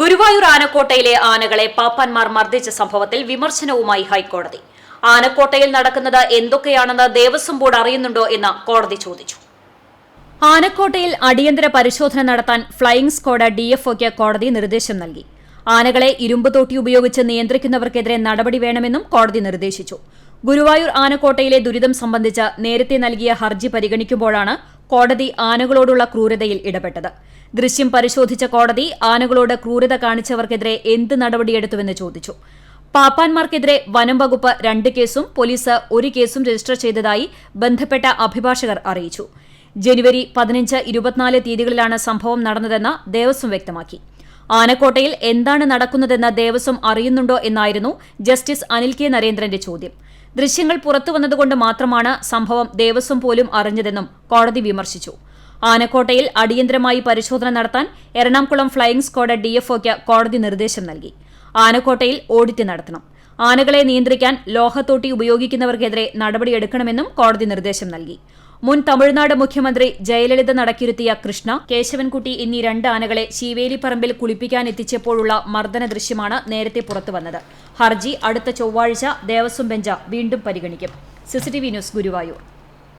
ഗുരുവായൂർ ആനക്കോട്ടയിലെ ആനകളെ പാപ്പാന്മാർ മർദ്ദിച്ച സംഭവത്തിൽ വിമർശനവുമായി ഹൈക്കോടതി. ആനക്കോട്ടയിൽ നടക്കുന്നത് എന്തൊക്കെയാണെന്ന് ദേവസ്വം ബോർഡ് അറിയുന്നുണ്ടോ എന്ന് കോടതി ചോദിച്ചു. ആനക്കോട്ടയിൽ അടിയന്തര പരിശോധന നടത്താൻ ഫ്ലൈയിംഗ് സ്ക്വാഡ് ഡിഎഫ്ഒക്ക് കോടതി നിർദ്ദേശം നൽകി. ആനകളെ ഇരുമ്പ് തോട്ടി ഉപയോഗിച്ച് നിയന്ത്രിക്കുന്നവർക്കെതിരെ നടപടി വേണമെന്നും കോടതി നിർദ്ദേശിച്ചു. ഗുരുവായൂർ ആനക്കോട്ടയിലെ ദുരിതം സംബന്ധിച്ച് നേരത്തെ നൽകിയ ഹർജി പരിഗണിക്കുമ്പോഴാണ് കോടതി ആനകളോടുള്ള ക്രൂരതയിൽ ഇടപെട്ടത്. ദൃശ്യം പരിശോധിച്ച കോടതി ആനകളോട് ക്രൂരത കാണിച്ചവർക്കെതിരെ എന്ത് നടപടിയെടുത്തുവെന്ന് ചോദിച്ചു. പാപ്പാൻമാർക്കെതിരെ വനം വകുപ്പ് രണ്ട് കേസും പോലീസ് ഒരു കേസും രജിസ്റ്റർ ചെയ്തതായി ബന്ധപ്പെട്ട അഭിഭാഷകർ അറിയിച്ചു. ജനുവരി പതിനഞ്ച് ഇരുപത്തിനാല് തീയതികളിലാണ് സംഭവം നടന്നതെന്ന് ദേവസ്വം വ്യക്തമാക്കി. ആനക്കോട്ടയിൽ എന്താണ് നടക്കുന്നതെന്ന് ദേവസ്വം അറിയുന്നുണ്ടോ എന്നായിരുന്നു ജസ്റ്റിസ് അനിൽ കെ നരേന്ദ്രന്റെ ചോദ്യം. ദൃശ്യങ്ങൾ പുറത്തുവന്നതുകൊണ്ട് മാത്രമാണ് സംഭവം ദേവസ്വം പോലും അറിഞ്ഞതെന്നും കോടതി വിമർശിച്ചു. ആനക്കോട്ടയിൽ അടിയന്തരമായി പരിശോധന നടത്താൻ എറണാകുളം ഫ്ലൈയിംഗ് സ്ക്വാഡ് ഡിഎഫ്ഒയ്ക്ക് കോടതി നിർദ്ദേശം നൽകി. ആനക്കോട്ടയിൽ ഓഡിറ്റ് നടത്തണം. ആനകളെ നിയന്ത്രിക്കാൻ ലോഹത്തോട്ടി ഉപയോഗിക്കുന്നവർക്കെതിരെ നടപടിയെടുക്കണമെന്നും കോടതി നിർദ്ദേശം നൽകി. മുൻ തമിഴ്നാട് മുഖ്യമന്ത്രി ജയലളിത നടക്കിരുത്തിയ കൃഷ്ണ കേശവൻകുട്ടി എന്നീ രണ്ട് ആനകളെ ശീവേലിപ്പറമ്പിൽ കുളിപ്പിക്കാൻ എത്തിച്ചപ്പോഴുള്ള മർദ്ദന ദൃശ്യമാണ് നേരത്തെ പുറത്തുവന്നത്. ഹർജി അടുത്ത ചൊവ്വാഴ്ച ദേവസ്വം ബെഞ്ച് വീണ്ടും പരിഗണിക്കും. CCTV news Guruvayur.